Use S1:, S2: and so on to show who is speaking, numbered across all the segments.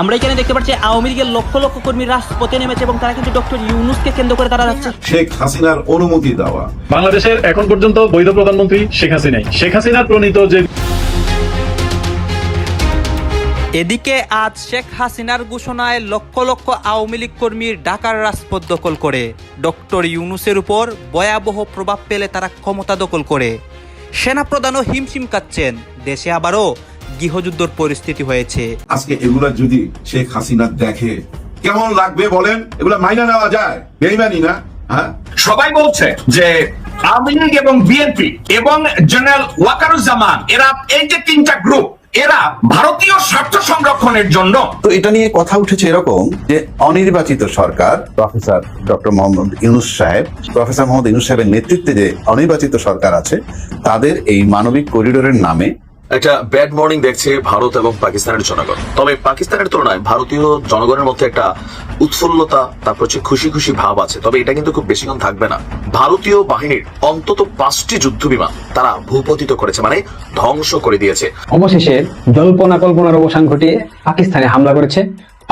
S1: আমরা এখানে দেখতে পাচ্ছি আওয়ামী লীগের লক্ষ লক্ষ কর্মী রাজপথে নেমেছে এবং তারা কিন্তু ডক্টর ইউনুসকে কেন্দ্র করে তারা যাচ্ছে।
S2: শেখ হাসিনার অনুমতি দেওয়া।
S3: বাংলাদেশের এখন পর্যন্ত বৈধ প্রধানমন্ত্রী শেখ হাসিনাই শেখ হাসিনার প্রণীত যে
S1: এদিকে আজ শেখ হাসিনার ঘোষণায় লক্ষ লক্ষ আওয়ামী লীগ কর্মীর ঢাকার রাজপথ দখল করে। ডক্টর ইউনুসের উপর ভয়াবহ প্রভাব পেলে তারা ক্ষমতা দখল করে। সেনাপ্রধানও হিমশিম কাচ্ছেন দেশে আবারও গৃহযুদ্ধর পরিস্থিতি হয়েছে।
S2: আজকে এগুলা যদি শেখ হাসিনা দেখে কেমন লাগবে বলেন? এগুলা মাইনা নেওয়া যায়। বেইমানি না হ্যাঁ?
S4: সবাই বলছে যে আওয়ামী লীগ এবং বিএনপি এবং জেনারেল ওয়াকারুজ্জামান এরা এই যে তিনটা গ্রুপ এরা ভারতীয় স্বার্থ সংরক্ষণের জন্য
S5: তো এটা নিয়ে কথা উঠেছে এরকম যে অনির্বাচিত সরকার প্রফেসর ডক্টর মোহাম্মদ ইউনুস সাহেব প্রফেসর মোহাম্মদ ইউনুস সাহেবের নেতৃত্বে যে অনির্বাচিত সরকার আছে তাদের এই মানবিক করিডোরের নামে
S6: একটা ব্যাড মর্নিং দেখছে ভারত এবং পাকিস্তানের জনগণ। তবে পাকিস্তানের তুলনায় ভারতীয় জনগণের মধ্যে একটা উৎফুল্লতা, তারপর হচ্ছে খুশি খুশি ভাব আছে। তবে এটা কিন্তু খুব বেশিক্ষণ থাকবে না। ভারতীয় বাহিনীর অন্তত পাঁচটি যুদ্ধ বিমান তারা ভূপতিত করেছে মানে ধ্বংস করে দিয়েছে।
S7: অবশেষে জল্পনা কল্পনার অবসান ঘটিয়ে পাকিস্তানে হামলা করেছে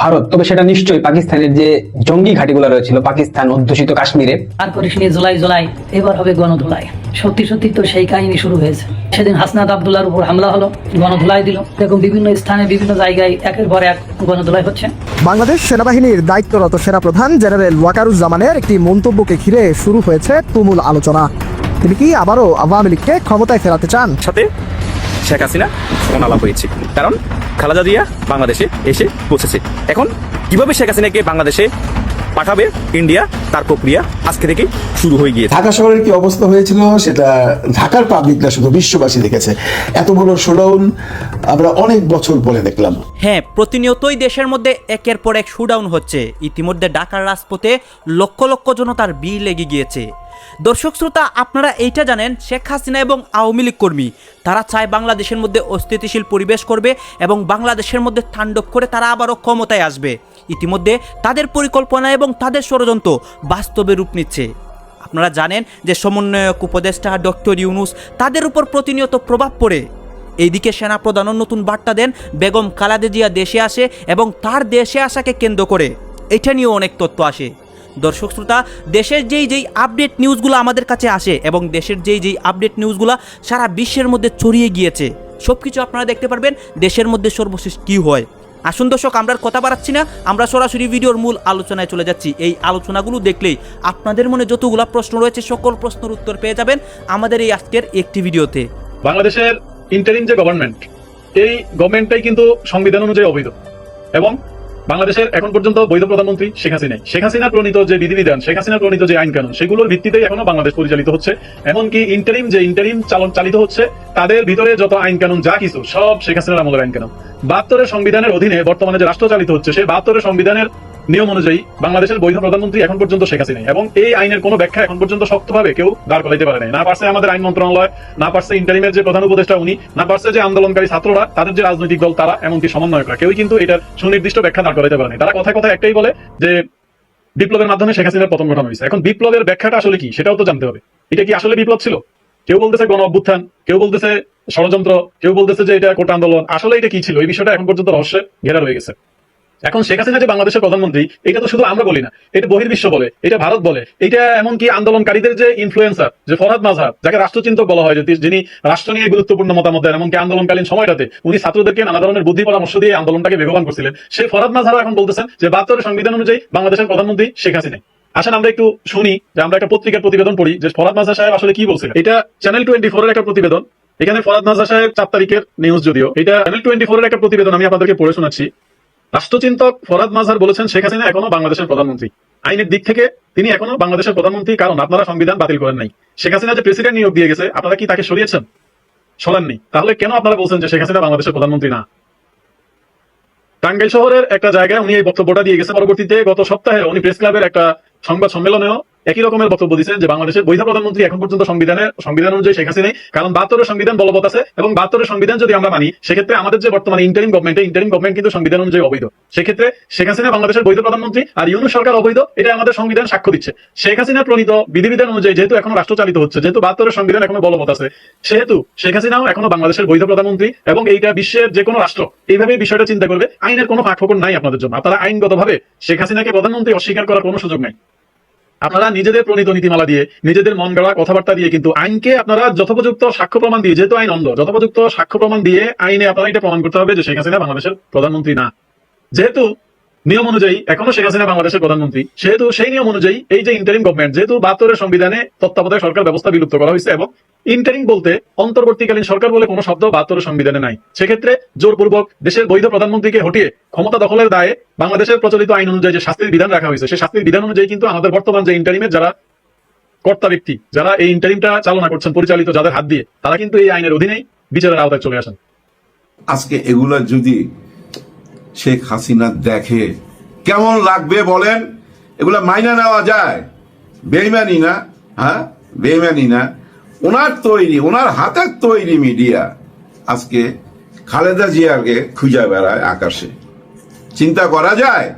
S7: ভারত। তবে সেটা নিশ্চয়ই পাকিস্তানের যে জঙ্গি ঘাটিগুলো রয়েছিল পাকিস্তান অধ্যুষিত কাশ্মীরে।
S8: তারপরে সে জুলাই জুলাই এবার হবে গণধুলাই। সত্যি সত্যি তো সেই কাহিনী শুরু হয়েছে। সেদিন হাসনাত আবদুল্লার উপর হামলা হলো গণধুলাই দিল। দেখুন বিভিন্ন স্থানে বিভিন্ন জায়গায় একের পর এক গণধুলাই হচ্ছে।
S9: বাংলাদেশ সেনাবাহিনীর দায়িত্বরত সেনাপ্রধান জেনারেল ওয়াকারুজ্জামানের একটি মন্তব্যকে ঘিরে শুরু হয়েছে তুমুল আলোচনা। তিনি কি আবারও আওয়ামী লীগকে ক্ষমতায় ফেরাতে চান?
S10: সাথে শেখ হাসিনা ফোন আলাপ হয়েছে। কারণ খালেদা জিয়া বাংলাদেশে এসে পৌঁছেছে। এখন কীভাবে শেখ হাসিনাকে বাংলাদেশে পাঠাবে ইন্ডিয়া তার প্রক্রিয়া আজকে থেকে শুরু হয়ে গিয়ে
S11: ঢাকা শহরের কি অবস্থা হয়েছিল সেটা ঢাকার পাবলিক না শুধু বিশ্ববাসী দেখেছে। এত বড় শোডাউন আমরা অনেক বছর পরে দেখলাম।
S1: হ্যাঁ প্রতিনিয়তই দেশের মধ্যে একের পর এক শুডাউন হচ্ছে। ইতিমধ্যে ঢাকার রাজপথে লক্ষ লক্ষ জনতার ভিড় লেগে গিয়েছে। দর্শক শ্রোতা, আপনারা এইটা জানেন, শেখ হাসিনা এবং আওয়ামী লীগ কর্মী, তারা চায় বাংলাদেশের মধ্যে অস্থিতিশীল পরিবেশ করবে এবং বাংলাদেশের মধ্যে তাণ্ডব করে তারা আবারও ক্ষমতায় আসবে। ইতিমধ্যে তাদের পরিকল্পনা এবং তাদের ষড়যন্ত্র বাস্তবে রূপ নিচ্ছে। আপনারা জানেন যে সমন্বয়ক উপদেষ্টা ডক্টর ইউনুস তাদের উপর প্রতিনিয়ত প্রভাব পড়ে। এইদিকে সেনাপ্রধানও নতুন বার্তা দেন, বেগম খালেদা জিয়া দেশে আসে এবং তার দেশে আসাকে কেন্দ্র করে। এটা নিয়েও অনেক তথ্য আসে। দর্শক শ্রোতা, দেশের যেই যেই আপডেট নিউজগুলো আমাদের কাছে আসে এবং দেশের যেই যেই আপডেট নিউজগুলো সারা বিশ্বের মধ্যে ছড়িয়ে গিয়েছে সব কিছু আপনারা দেখতে পারবেন দেশের মধ্যে সর্বশেষ কী হয়। আসুন দর্শক, আমরা কথা বাড়াচ্ছি না, আমরা সরাসরি ভিডিওর মূল আলোচনায় চলে যাচ্ছি। এই আলোচনাগুলো দেখলেই আপনাদের মনে যতগুলো প্রশ্ন রয়েছে, সকল প্রশ্নের উত্তর পেয়ে যাবেন আমাদের এই আজকের একটি ভিডিওতে।
S3: বাংলাদেশের ইন্টারিম যে গভর্নমেন্ট এই গভর্নমেন্টটাই কিন্তু সংবিধান অনুযায়ী অবৈধ এবং বাংলাদেশের এখন পর্যন্ত বৈধ প্রধানমন্ত্রী শেখ হাসিনা শেখ হাসিনা প্রণীত যে বিধিবিধান, শেখ হাসিনা প্রণীত যে আইন কানুন সেগুলোর ভিত্তিতে এখনও বাংলাদেশ পরিচালিত হচ্ছে। এমনকি ইন্টারিম যে ইন্টারিম চালন চালিত হচ্ছে, তাদের ভিতরে যত আইন কানুন যা কিছু, সব শেখ হাসিনার আমলের আইন কানুন বাহাত্তরের সংবিধানের অধীনে বর্তমানে যে রাষ্ট্র চালিত হচ্ছে, সেই বাহাত্তরের সংবিধানের নিয়ম অনুযায়ী বাংলাদেশের বৈধ প্রধানমন্ত্রী এখন পর্যন্ত শেখ হাসিনা। এবং এই আইনের কোনো ব্যাখ্যা এখন পর্যন্ত শক্তভাবে কেউ দাঁড় করাইতে পারে না পারছে আমাদের আইন মন্ত্রণালয়, না পারছে ইন্টারিমের যে প্রধান উপদেষ্টা উনি, না পারছে যে আন্দোলনকারী ছাত্ররা, তাদের যে রাজনৈতিক দল তারা, এমনকি সমন্বয়করা, কেউই কিন্তু এটার সুনির্দিষ্ট ব্যাখ্যা দাঁড় করাইতে পারে তারা কথায় কথায় একটাই বলে যে বিপ্লবের মাধ্যমে শেখ হাসিনার পতন ঘটানো হয়েছে। এখন বিপ্লবের ব্যাখ্যাটা আসলে কি, সেটাও তো জানতে হবে। এটা কি আসলে বিপ্লব ছিল? কেউ বলতেছে গণ অভ্যুত্থান, কেউ বলতেছে ষড়যন্ত্র, কেউ বলতেছে যে এটা কোটা আন্দোলন। আসলে এটা কি ছিল? এই বিষয়টা এখন পর্যন্ত রহস্যে ঘেরা রয়ে গেছে। এখন শেখ হাসিনা যে বাংলাদেশের প্রধানমন্ত্রী, এটা তো শুধু আমরা বলি না, এটা বহির্বিশ্ব বলে, এটা ভারত বলে, এটা এমনকি আন্দোলনকারীদের যে ইনফ্লুয়েন্সার যে ফরহাদ মাঝহার যাকে রাষ্ট্রচিন্তক বলা হয় যিনি রাষ্ট্র নিয়ে গুরুত্বপূর্ণ মতামত দেন, এমনকি আন্দোলনকালীন সময়টাতে উনি ছাত্রদেরকে নানা ধরনের বুদ্ধি পরামর্শ দিয়ে আন্দোলনটাকে বেগবান করছিলেন, সেই ফরহাদ মাঝহার এখন বলতেছেন যে বাহাত্তরের সংবিধান অনুযায়ী বাংলাদেশের প্রধানমন্ত্রী শেখ হাসিনা। আসেন, আমরা একটু শুনি যে আমরা একটা পত্রিকার প্রতিবেদন পড়ি, যে ফরাদ মাজহা সাহেব আসলে কি বলছিলেন? এটা চ্যানেল টোয়েন্টি ফোর এর একটা প্রতিবেদন, এখানে ফরাদ মাজহা সাহেব চার তারিখের নিউজ যদিও, এটা চ্যানেল টোয়েন্টি ফোর এর একটা প্রতিবেদন আমি আপনাদেরকে পড়ে শোনাচ্ছি। রাষ্ট্রচিন্তক ফরাদ মাজহার বলেছেন, শেখ হাসিনা এখনও বাংলাদেশের প্রধানমন্ত্রী। আইনের দিক থেকে তিনি এখনও বাংলাদেশের প্রধানমন্ত্রী, কারণ আপনারা সংবিধান বাতিল করেন নাই। শেখ হাসিনা যে প্রেসিডেন্ট নিয়োগ দিয়ে গেছে, আপনারা কি তাকে সরিয়েছেন? সরাননি। তাহলে কেন আপনারা বলছেন যে শেখ হাসিনা বাংলাদেশের প্রধানমন্ত্রী না? টাঙ্গাইল শহরের একটা জায়গায় উনি এই বক্তব্যটা দিয়ে গেছে পরবর্তীতে গত সপ্তাহে উনি প্রেস ক্লাবের একটা সংবাদ সম্মেলনেও একই রকমের বক্তব্য দিচ্ছেন যে বাংলাদেশের বৈধ প্রধানমন্ত্রী এখন পর্যন্ত সংবিধানের, সংবিধান অনুযায়ী শেখ হাসিনাই, কারণ বাহাত্তরের সংবিধান বলবৎ আছে এবং বাহাত্তরের সংবিধান যদি আমরা মানি, সেক্ষেত্রে আমাদের যে বর্তমানে ইন্টারিম গভর্নমেন্ট ইন্টারিম গভর্নমেন্ট কিন্তু সংবিধান অনুযায়ী অবৈধ। সেক্ষেত্রে শেখ হাসিনা বাংলাদেশের বৈধ প্রধানমন্ত্রী আর ইউনুস সরকার অবৈধ এটা আমাদের সংবিধান সাক্ষ্য দিচ্ছে। শেখ হাসিনা প্রণীত বিধিবিধান অনুযায়ী যেহেতু এখনও রাষ্ট্র চালিত হচ্ছে, যেহেতু বাহাত্তরের সংবিধান এখনও বলবৎ আছে, সেহেতু শেখ হাসিনাও এখনও বাংলাদেশের বৈধ প্রধানমন্ত্রী এবং এইটা বিশ্বের যে কোনো রাষ্ট্র এইভাবে বিষয়টা চিন্তা করবে। আইনের কোনো ফাঁকফোকর নাই আপনাদের জন্য। আপনারা আইনগতভাবে শেখ হাসিনাকে প্রধানমন্ত্রী অস্বীকার করার কোনো সুযোগ নাই। আপনারা নিজেদের প্রণীত নীতিমালা দিয়ে, নিজেদের মন গড়া কথাবার্তা দিয়ে কিন্তু আইনকে আপনারা যথোপযুক্ত সাক্ষ্য প্রমাণ দিয়ে, যেহেতু আইন অন্ধ, যথোপযুক্ত সাক্ষ্য প্রমাণ দিয়ে আইনে আপনারা এটা প্রমাণ করতে হবে যে শেখ হাসিনা বাংলাদেশের প্রধানমন্ত্রী না। যেহেতু নিয়ম অনুযায়ী, এখনও শেখ হাসিনা বাংলাদেশের প্রধানমন্ত্রী, সেহেতু সেই নিয়ম অনুযায়ী এই যে ইন্টারিম গভর্নমেন্ট যেহেতু বাহাত্তরের সংবিধানে তত্ত্বাবধায়ক সরকার ব্যবস্থা বিলুপ্ত করা হয়েছে এবং ইন্টারিম বলতে অন্তর্বর্তীকালীন সরকার বলে কোনো শব্দ বাহাত্তরের সংবিধানে নাই। সেক্ষেত্রে জোরপূর্বক দেশের বৈধ প্রধানমন্ত্রীকে হটিয়ে ক্ষমতা দখলের দায়ে বাংলাদেশের প্রচলিত আইন অনুযায়ী যে শাস্তির বিধান রাখা হয়েছে সেই শাস্তির বিধান অনুযায়ী কিন্তু আমাদের বর্তমান যে ইন্টারিমের যারা কর্তা ব্যক্তি, যারা এই ইন্টারিমটা চালনা করছেন, পরিচালিত যাদের হাত দিয়ে, তারা কিন্তু এই আইনের অধীনেই বিচারের আওতায় চলে আসেন।
S2: আজকে এগুলা যদি শেখ হাসিনা দেখে, কেমন লাগবে বলেন? এগুলা মাইনা নেওয়া যায়। বেইমানি না হ্যাঁ? বেইমানি না। ওনার তৈরি, ওনার হাতের তৈরি মিডিয়া আজকে খালেদা জিয়াকে খুঁজে বেড়ায় আকাশে। চিন্তা করা যায়?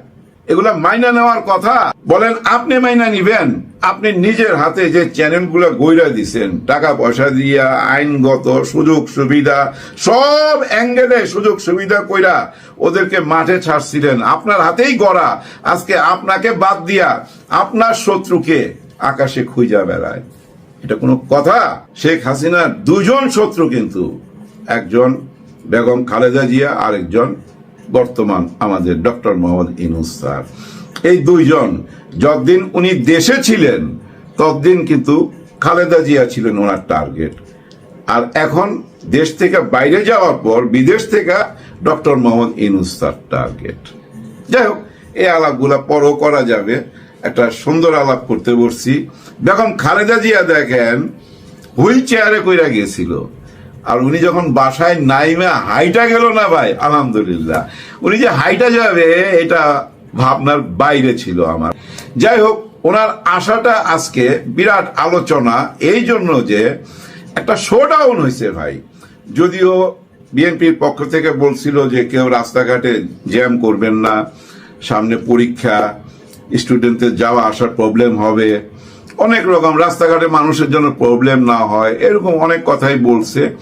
S2: এগুলা মাইনা নেওয়ার কথা? বলেন, আপনি মাইনা নিবেন? আপনি নিজের হাতে যে চ্যানেলগুলো গইরা দিছেন, টাকা পয়সা দিয়া, আইনগত সুযোগ সুবিধা, সব অ্যাঙ্গেলে সুযোগ সুবিধা কইরা ওদেরকে মাঠে ছাড়ছিলেন। আপনার হাতেই গড়া। আজকে আপনাকে বাদ দিয়া আপনার শত্রুকে আকাশে খুঁজা বেড়ায়। এটা কোনো কথা? শেখ হাসিনার দুজন শত্রু কিন্তু। একজন বেগম খালেদা জিয়া, আরেকজন বর্তমান আমাদের ডক্টর মোহাম্মদ ইনুস স্যার। এই দুইজন, যতদিন উনি দেশে ছিলেন, ততদিন কিন্তু খালেদা জিয়া ছিলেন ওনার টার্গেট আর এখন দেশ থেকে বাইরে যাওয়ার পর বিদেশ থেকে doctor Mohammad Yunus sir target যাই হোক, এই আলাপগুলা পরও করা যাবে। একটা সুন্দর আলাপ করতে বসছি। বেগম খালেদা জিয়া দেখেন, হুইল চেয়ারে কইরা গেছিল। আর উনি যখন বাসায় নাইমে হাইটা গেল না ভাই? আলহামদুলিল্লাহ। উনি যে হাইটা যাবে, এটা ভাবনার বাইরে ছিল আমার। যাই হোক, ওনার আশাটা আজকে বিরাট আলোচনা। এই জন্য যে একটা শোডাউন হয়েছে ভাই। যদিও বিএনপির পক্ষ থেকে বলছিল যে কেউ রাস্তাঘাটে জ্যাম করবেন না, সামনে পরীক্ষা। স্টুডেন্টদের যাওয়া, আসার প্রবলেম হবে। অনেক রকম রাস্তাঘাটে মানুষের জন্য প্রবলেম না হয়। এরকম অনেক কথাই বলছে।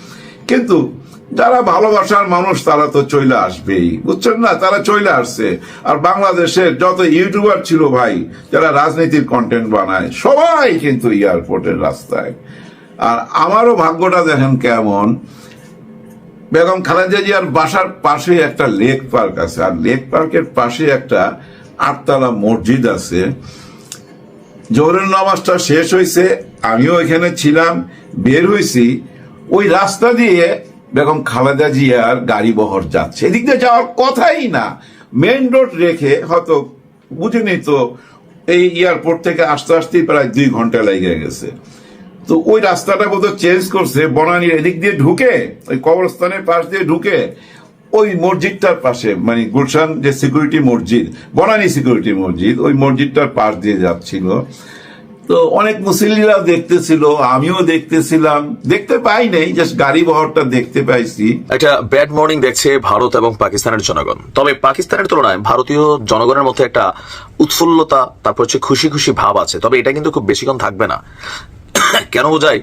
S2: কিন্তু যারা ভালোবাসার মানুষ, তারা তো চলে আসবেই। বুঝছেন না? তারা চলে আসছে। আর বাংলাদেশের যত ইউটিউবার ছিল ভাই, যারা রাজনীতির কন্টেন্ট বানায়, সবাই কিন্তু এয়ারপোর্টের রাস্তায়। আর আমারও ভাগ্যটা দেখেন কেমন। বেগম খালেদা জিয়ার বাসার পাশে একটা লেক পার্ক আছে। আর লেক পার্কের পাশে একটা আটতলা মসজিদ আছে। জোহরের নামাজটা শেষ হয়েছে আমিও এখানে ছিলাম, বের হয়েছি ওই রাস্তা দিয়ে বেগম খালেদা জিয়ার গাড়ি বহর যাচ্ছে। এদিক দিয়ে যাওয়ার কথাই না। মেন রোড রেখে হয়তো বুঝেনি তো, এই এয়ারপোর্ট থেকে আসতে আসতেই প্রায় দুই ঘণ্টা লেগে গেছে। তো ওই রাস্তাটা বোধহয় চেঞ্জ করছে, বনানীর এদিক দিয়ে ঢুকে, ওই কবরস্থানের পাশ দিয়ে ঢুকে ওই মসজিদটার পাশে মানে গুলশান যে সিকিউরিটি মসজিদ, বনানী সিকিউরিটি মসজিদ, ওই মসজিদটার পাশ দিয়ে যাচ্ছিল। তো অনেক মুসলিমরা দেখতেছিল, আমিও দেখতেছিলাম। দেখতে পাই নাই জাস্ট গাড়ি বহরটা দেখতে পাইছি।
S6: একটা ব্যাড মর্নিং দেখছে ভারত এবং পাকিস্তানের জনগণ। তবে পাকিস্তানের তুলনায় ভারতীয় জনগণের মধ্যে একটা উৎফুল্লতা, তারপর হচ্ছে খুশি খুশি ভাব আছে। তবে এটা কিন্তু খুব বেশিক্ষণ থাকবে না। কেন বোঝায়?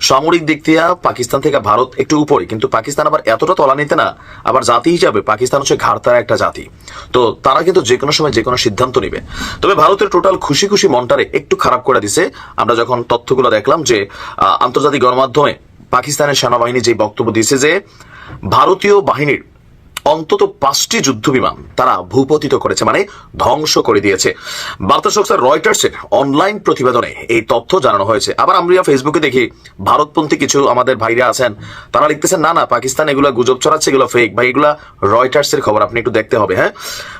S6: সামরিক দিক দিয়ে পাকিস্তান থেকে ভারত একটু উপরে, কিন্তু পাকিস্তান আবার এতটা তলা নিতে না, আবার জাতি হিসাবে পাকিস্তান হচ্ছে ঘাড়তারা একটা জাতি। তো তারা কিন্তু যে কোনো সময় যে কোনো সিদ্ধান্ত নিবে। তবে ভারতের টোটাল খুশি খুশি মনটারে একটু খারাপ করে দিছে। আমরা যখন তথ্যগুলো দেখলাম যে আন্তর্জাতিক গণমাধ্যমে পাকিস্তানের সেনাবাহিনী যে বক্তব্য দিয়েছে যে, ভারতীয় বাহিনীর অন্তত পাঁচটি যুদ্ধ বিমান তারা ভূপতিত করেছে মানে ধ্বংস করে দিয়েছে। বার্তা সংস্থা রয়টার্সের অনলাইন প্রতিবেদনে এই তথ্য জানানো হয়েছে। আবার আমরা ফেসবুকে দেখি, ভারতপন্থী কিছু আমাদের ভাইরা আছেন, তারা লিখতেছেন, না না, পাকিস্তান এগুলা গুজব ছড়াচ্ছে, এগুলো ফেক ভাই, এগুলা রয়টার্সের খবর, আপনি একটু দেখতে হবে হ্যাঁ?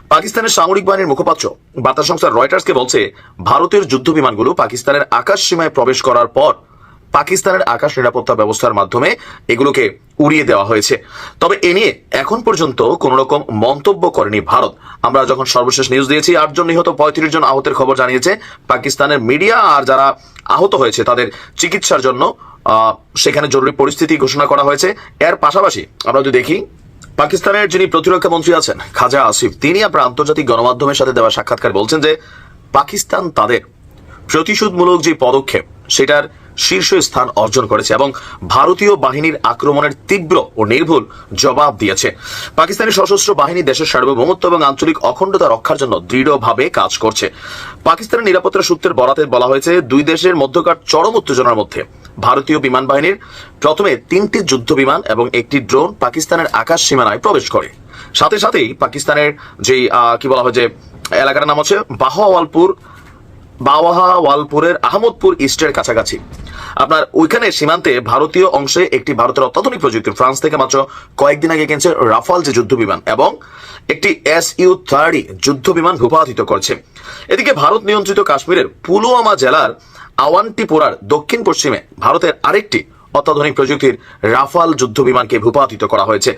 S6: পাকিস্তানের সামরিক বাহিনীর মুখপাত্র বার্তা সংস্থা রয়টার্সকে বলছে, ভারতের যুদ্ধ বিমানগুলো পাকিস্তানের আকাশ সীমায় প্রবেশ করার পর পাকিস্তানের আকাশ নিরাপত্তা ব্যবস্থার মাধ্যমে এগুলোকে উড়িয়ে দেওয়া হয়েছে। তবে এ নিয়ে এখন পর্যন্ত কোন রকম মন্তব্য করেনি ভারত। আমরা যখন সর্বশেষ নিউজ দিয়েছি, আটজন নিহত, পঁয়ত্রিশ জন আহতের খবর জানিয়েছে পাকিস্তানের মিডিয়া আর যারা আহত হয়েছে তাদের চিকিৎসার জন্য সেখানে জরুরি পরিস্থিতি ঘোষণা করা হয়েছে। এর পাশাপাশি আমরা যদি দেখি, পাকিস্তানের যিনি প্রতিরক্ষা মন্ত্রী আছেন, খাজা আসিফ, তিনি আপনার আন্তর্জাতিক গণমাধ্যমের সাথে দেওয়া সাক্ষাৎকার বলছেন যে পাকিস্তান তাদের প্রতিশোধমূলক যে পদক্ষেপ, সেটার শীর্ষ স্থান অর্জন করেছে এবং ভারতীয় বাহিনীর আক্রমণের তীব্র ও নির্ভুল জবাব দিয়েছে। পাকিস্তানি সশস্ত্র বাহিনী দেশের সার্বভৌমত্ব এবং আঞ্চলিক অখণ্ডতা রক্ষার জন্য দৃঢ়ভাবে কাজ করছে। পাকিস্তানের নিরাপত্তা সূত্রের বরাতে বলা হয়েছে, দুই দেশের মধ্যকার চরম উত্তেজনার মধ্যে ভারতীয় বিমান বাহিনীর প্রথমে তিনটি যুদ্ধ বিমান এবং একটি ড্রোন পাকিস্তানের আকাশ সীমানায় প্রবেশ করে। সাথে সাথেই পাকিস্তানের যে কি বলা হয় যে, এলাকার নাম হচ্ছে বাহাওয়ালপুর বাওয়াহা, ওয়ালপুরের আহমদপুর ইস্টের কাছাকাছি। আপনার ওইখানে সীমান্তে ভারতীয় অংশে একটি ভারতের অত্যাধুনিক প্রযুক্তি, ফ্রান্স থেকে মাত্র কয়েকদিন আগে কিনছে রাফাল যে যুদ্ধ বিমান এবং একটি এস ইউ থার্টি যুদ্ধ বিমান ভূপাতিত করছে। এদিকে ভারত নিয়ন্ত্রিত কাশ্মীরের পুলওয়ামা জেলার আওয়ান্টিপোরার দক্ষিণ পশ্চিমে ভারতের আরেকটি অত্যাধুনিক প্রযুক্তির রাফাল যুদ্ধ বিমানকে ভূপাতিত করা হয়েছে।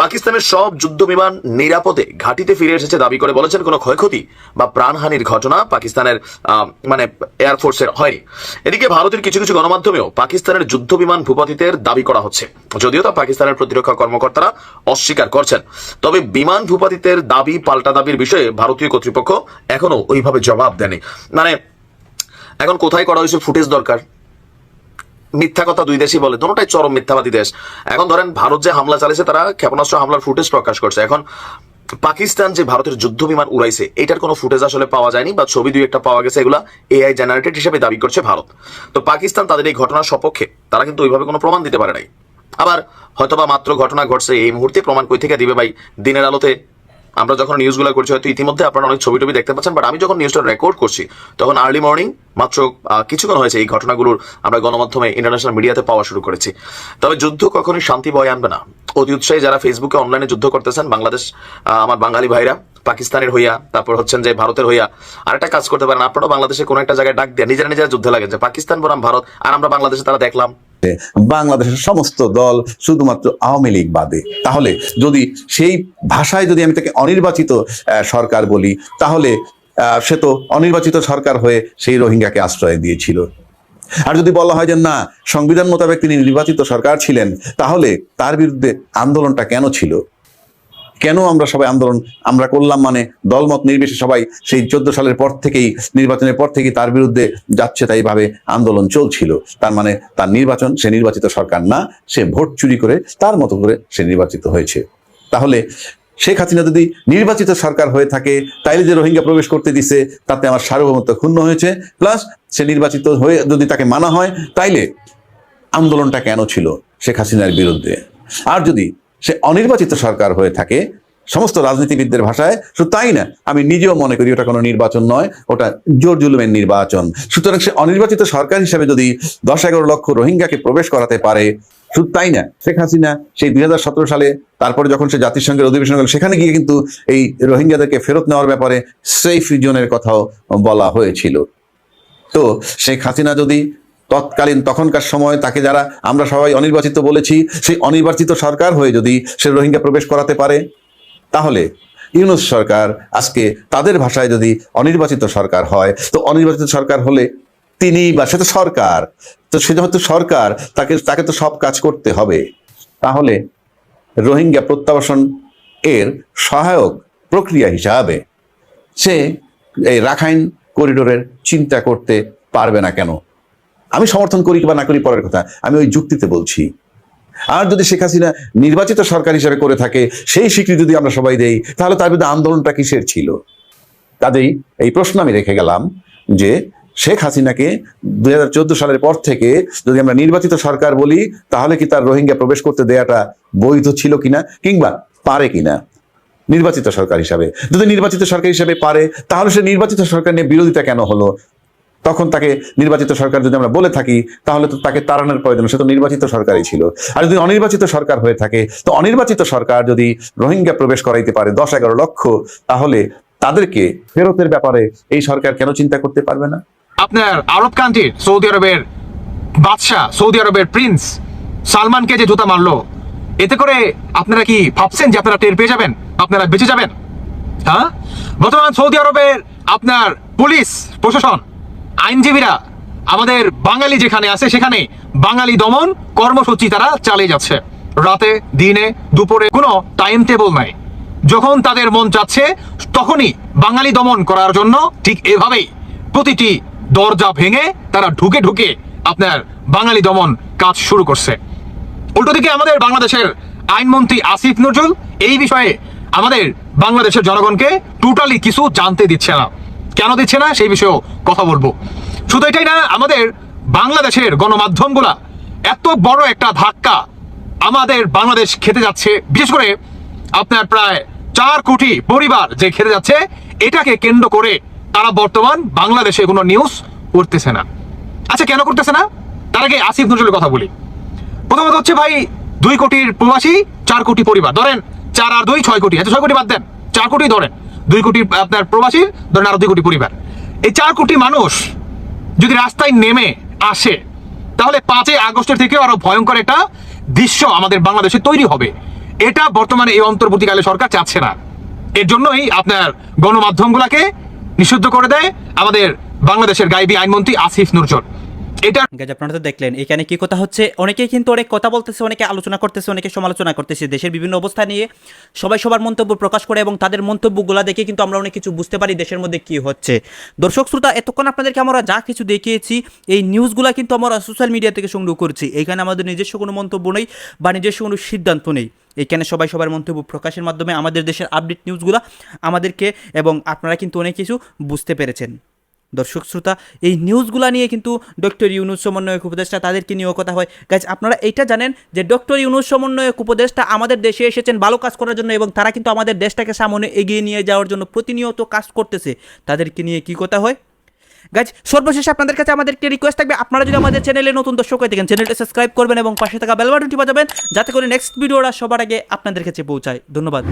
S6: পাকিস্তানের সব যুদ্ধ বিমান নিরাপদে ঘাটিতে ফিরে এসেছে দাবি করে বলেছেন কোনো ক্ষয়ক্ষতি বা প্রাণহানির ঘটনা পাকিস্তানের মানে এয়ারফোর্সের হয়নি। এদিকে ভারতের কিছু কিছু গণমাধ্যমেও পাকিস্তানের যুদ্ধ বিমান ভূপাতিতের দাবি করা হচ্ছে। যদিও তা পাকিস্তানের প্রতিরক্ষা কর্মকর্তারা অস্বীকার করছেন। তবে বিমান ভূপাতিতের দাবি, পাল্টা দাবির বিষয়ে ভারতীয় কর্তৃপক্ষ এখনও ওইভাবে জবাব দেয়নি। মানে এখন কোথায় করা হয়েছে ফুটেজ দরকার? মিথ্যা কথা দুই দেশই বলে, দুটাই চরম মিথ্যাবাদী দেশ। এখন ধরেন ভারত যে হামলা চালিয়েছে, তারা ক্ষেপণাস্ত্র হামলার ফুটেজ প্রকাশ করছে। এখন পাকিস্তান যে ভারতের যুদ্ধ বিমান উড়াইছে, এটার কোনো ফুটেজ আসলে পাওয়া যায়নি, বা ছবি দুই একটা পাওয়া গেছে, এগুলা এআই জেনারেটেড হিসেবে দাবি করছে ভারত। তো পাকিস্তান তাদের এই ঘটনার সপক্ষে, তারা কিন্তু ওইভাবে কোনো প্রমাণ দিতে পারে নাই। আবার হয়তোবা মাত্র ঘটনা ঘটছে এই মুহূর্তে, প্রমাণ কই থেকে দিবে ভাই? দিনের আলোতে আমরা যখন নিউজগুলো করছি, হয়তো ইতিমধ্যে আপনারা অনেক ছবি টবি দেখতে পাচ্ছেন বাট আমি যখন নিউজটা রেকর্ড করছি, তখন আর্লি মর্নিং মাত্র কিছুক্ষণ হয়েছে এই ঘটনাগুলোর আমরা গণমাধ্যমে ইন্টারন্যাশনাল মিডিয়াতে পাওয়া শুরু করেছি। তবে যুদ্ধ কখনোই শান্তি বয় আনবে না। অতি উৎসাহী যারা ফেসবুকে অনলাইনে যুদ্ধ করতেছেন, বাংলাদেশ আমার বাঙালি ভাইরা, পাকিস্তানের হইয়া, তারপর হচ্ছেন যে ভারতের হইয়া আর একটা কাজ করতে পারেন আপনারা বাংলাদেশে কোনো একটা জায়গায় ডাক দিয়ে নিজেরা নিজেরা যুদ্ধে লাগেন যে পাকিস্তান বনাম ভারত, আর আমরা বাংলাদেশে তারা দেখলাম।
S5: বাংলাদেশের সমস্ত দল শুধুমাত্র আওয়ামী লীগ বাদে। তাহলে যদি সেই ভাষায় যদি আমি তাকে অনির্বাচিত সরকার বলি, তাহলে সে তো অনির্বাচিত সরকার হয়ে সেই রোহিঙ্গাকে আশ্রয় দিয়েছিল। আর যদি বলা হয় যে না, সংবিধান মোতাবেক তিনি নির্বাচিত সরকার ছিলেন, তাহলে তার বিরুদ্ধে আন্দোলনটা কেন ছিল? কেন আমরা সবাই আন্দোলন আমরা করলাম মানে দলমত নির্বিশেষে সবাই সেই চোদ্দ সালের পর থেকেই, নির্বাচনের পর থেকেই তার বিরুদ্ধে যাচ্ছে তাই ভাবে আন্দোলন চলছিল। তার মানে তার নির্বাচন সে নির্বাচিত সরকার না, সে ভোট চুরি করে তার মতো করে সে নির্বাচিত হয়েছে। তাহলে শেখ হাসিনা যদি নির্বাচিত সরকার হয়ে থাকে, তাইলে যে রোহিঙ্গা প্রবেশ করতে দিছে, তাতে আমার সার্বভৌমত্ব ক্ষুণ্ণ হয়েছে, প্লাস সে নির্বাচিত হয়ে যদি তাকে মানা হয়, তাইলে আন্দোলনটা কেন ছিল শেখ হাসিনার বিরুদ্ধে? আর যদি সে অনির্বাচিত সরকার হয়ে থাকে, সমস্ত রাজনীতিবিদদের ভাষায়, শুধু তাই না, আমি নিজেও মনে করি ওটা কোনো নির্বাচন নয়, ওটা জোর জুলুমের নির্বাচন। সুতরাং সে অনির্বাচিত সরকার হিসেবে যদি দশ এগারো লক্ষ রোহিঙ্গাকে প্রবেশ করাতে পারে, শুধু তাই না, শেখ হাসিনা সেই দুই হাজার সতেরো সালে, তারপরে যখন সে জাতিসংঘের অধিবেশন গেল সেখানে গিয়ে কিন্তু এই রোহিঙ্গাদেরকে ফেরত নেওয়ার ব্যাপারে সেফ রিজনের কথাও বলা হয়েছিল। তো শেখ হাসিনা যদি তৎকালীন তখনকার সময় তাকে যারা আমরা সবাই অনির্বাচিত বলেছি, সেই অনির্বাচিত সরকার হয়ে যদি সে রোহিঙ্গা প্রবেশ করাতে পারে, তাহলে ইউনুস সরকার আজকে তাদের ভাষায় যদি অনির্বাচিত সরকার হয়, তো অনির্বাচিত সরকার হলে তিনি বা সে তো সরকার, তো সে যেহেতু সরকার, তাকে তাকে তো সব কাজ করতে হবে। তাহলে রোহিঙ্গা প্রত্যাবাসন এর সহায়ক প্রক্রিয়া হিসাবে সে এই রাখাইন করিডোরের চিন্তা করতে পারবে না কেন? আমি সমর্থন করি বা না করি পরের কথা, আমি ওই যুক্তিতে বলছি। আর যদি শেখ হাসিনা নির্বাচিত সরকার হিসেবে করে থাকে, সেই স্বীকৃতি যদি আমরা সবাই দেই, তাহলে তার বিরুদ্ধে আন্দোলনটা কিসের ছিল? কাজেই এই প্রশ্ন আমি রেখে গেলাম যে শেখ হাসিনাকে দু হাজার চোদ্দ সালের পর থেকে যদি আমরা নির্বাচিত সরকার বলি, তাহলে কি তার রোহিঙ্গা প্রবেশ করতে দেয়াটা বৈধ ছিল কিনা কিংবা পারে কিনা? নির্বাচিত সরকার হিসাবে। যদি নির্বাচিত সরকার হিসাবে পারে, তাহলে সে নির্বাচিত সরকার নিয়ে বিরোধিতা কেন হলো? তখন তাকে নির্বাচিত সরকার যদি আমরা বলে থাকি, তাহলে তো তাকে তাড়ানোর প্রয়োজন, সে তো নির্বাচিত সরকারই ছিল। আর যদি অনির্বাচিত সরকার হয়ে থাকে, তো অনির্বাচিত সরকার যদি রোহিঙ্গা প্রবেশ করাইতে পারে দশ, এগারো লক্ষ, তাহলে তাদেরকে ফেরতের ব্যাপারে এই সরকার কেন চিন্তা করতে পারবে না?
S12: আপনার আরব কান্ট্রির সৌদি আরবের বাদশাহ, সৌদি আরবের প্রিন্স সালমানকে যে জুতা মারলো, এতে করে আপনারা কি ভাবছেন যে আপনারা টের পেয়ে যাবেন? আপনারা বেঁচে যাবেন? হ্যাঁ? বর্তমান সৌদি আরবের আপনার পুলিশ প্রশাসন আইনজীবীরা আমাদের বাঙালি যেখানে আছে সেখানে বাঙালি দমন কর্মসূচি তারা চালিয়ে যাচ্ছে। রাতে, দিনে, দুপুরে কোনো টাইম টেবল নাই। যখন তাদের মন চাচ্ছে তখনই বাঙালি দমন করার জন্য ঠিক এভাবেই প্রতিটি দরজা ভেঙে তারা ঢুকে ঢুকে আপনার বাঙালি দমন কাজ শুরু করছে। উল্টো দিকে আমাদের বাংলাদেশের আইনমন্ত্রী আসিফ নজরুল এই বিষয়ে আমাদের বাংলাদেশের জনগণকে টোটালি কিছু জানতে দিচ্ছে না। কেন দিচ্ছে না, সেই বিষয়েও কথা বলব। শুধু এটাই না, আমাদের বাংলাদেশের গণমাধ্যমগুলা এত বড় একটা ধাক্কা আমাদের বাংলাদেশ খেতে যাচ্ছে। বিশেষ করে আপনার প্রায় চার কোটি পরিবার যে খেতে যাচ্ছে, এটাকে কেন্দ্র করে তারা বর্তমান বাংলাদেশে কোনো নিউজ করতেছে না। আচ্ছা কেন করতেছে না? তার আগে আসিফ নজরুলের কথা বলি। প্রথমত হচ্ছে ভাই, দুই কোটির প্রবাসী, চার কোটি পরিবার। ধরেন, চার আর দুই, ছয় কোটি। আচ্ছা ছয় কোটি বাদ দেন। চার কোটি ধরেন। দুই কোটি, আপনার প্রবাসী, ধরেন আরও দুই কোটি পরিবার। এই চার কোটি মানুষ যদি রাস্তায় নেমে আসে, তাহলে পাঁচই আগস্টের থেকে আরও ভয়ঙ্কর একটা দৃশ্য আমাদের বাংলাদেশে তৈরি হবে। এটা বর্তমানে এই অন্তর্বর্তীকালে সরকার চাচ্ছে না। এর জন্যই আপনার গণমাধ্যমগুলোকে নিষিদ্ধ করে দেয় আমাদের বাংলাদেশের গাইবী আইনমন্ত্রী আসিফ নজরুল এটা
S1: আপনারা তো দেখলেন, এখানে কি কথা হচ্ছে? অনেকেই কিন্তু অনেক কথা বলতেছে, অনেকে আলোচনা করতেছে, অনেকে সমালোচনা করতেছে। দেশের বিভিন্ন অবস্থা নিয়ে সবাই সবার মন্তব্য প্রকাশ করে এবং তাদের মন্তব্যগুলো দেখে কিন্তু আমরা অনেক কিছু বুঝতে পারি দেশের মধ্যে কি হচ্ছে। দর্শক, শ্রোতা, এতক্ষণ আপনাদেরকে আমরা যা কিছু দেখিয়েছি, এই নিউজগুলো কিন্তু আমরা সোশ্যাল মিডিয়া থেকে সংগ্রহ করছি। এখানে আমাদের নিজস্ব কোনো মন্তব্য নেই বা নিজস্ব কোনো সিদ্ধান্ত নেই। এখানে সবাই সবার মন্তব্য প্রকাশের মাধ্যমে আমাদের দেশের আপডেট নিউজগুলো আমাদেরকে এবং আপনারা কিন্তু অনেক কিছু বুঝতে পেরেছেন। দর্শক শ্রোতা, এই নিউজগুলো নিয়ে কিন্তু ডক্টর ইউনুস সমন্বয়ক উপদেষ্টা তাদেরকে নিয়েও কথা হয়। গাইজ আপনারা এটা জানেন যে ডক্টর ইউনুস সমন্বয়ক উপদেষ্টা আমাদের দেশে এসেছেন ভালো কাজ করার জন্য এবং তারা কিন্তু আমাদের দেশটাকে সামনে এগিয়ে নিয়ে যাওয়ার জন্য প্রতিনিয়ত কাজ করতেছে। তাদেরকে নিয়ে কি কথা হয়? গাইজ সর্বশেষ আপনাদের কাছে আমাদের একটি রিকোয়েস্ট থাকবে। আপনারা যদি আমাদের চ্যানেলে নতুন দর্শক হয়ে থাকেন, চ্যানেলটা সাবস্ক্রাইব করবেন এবং পাশে থাকা বেল বাটনটি বাজাবেন, যাতে করে নেক্সট ভিডিওটা সবার আগে আপনাদের কাছে পৌঁছায়। ধন্যবাদ।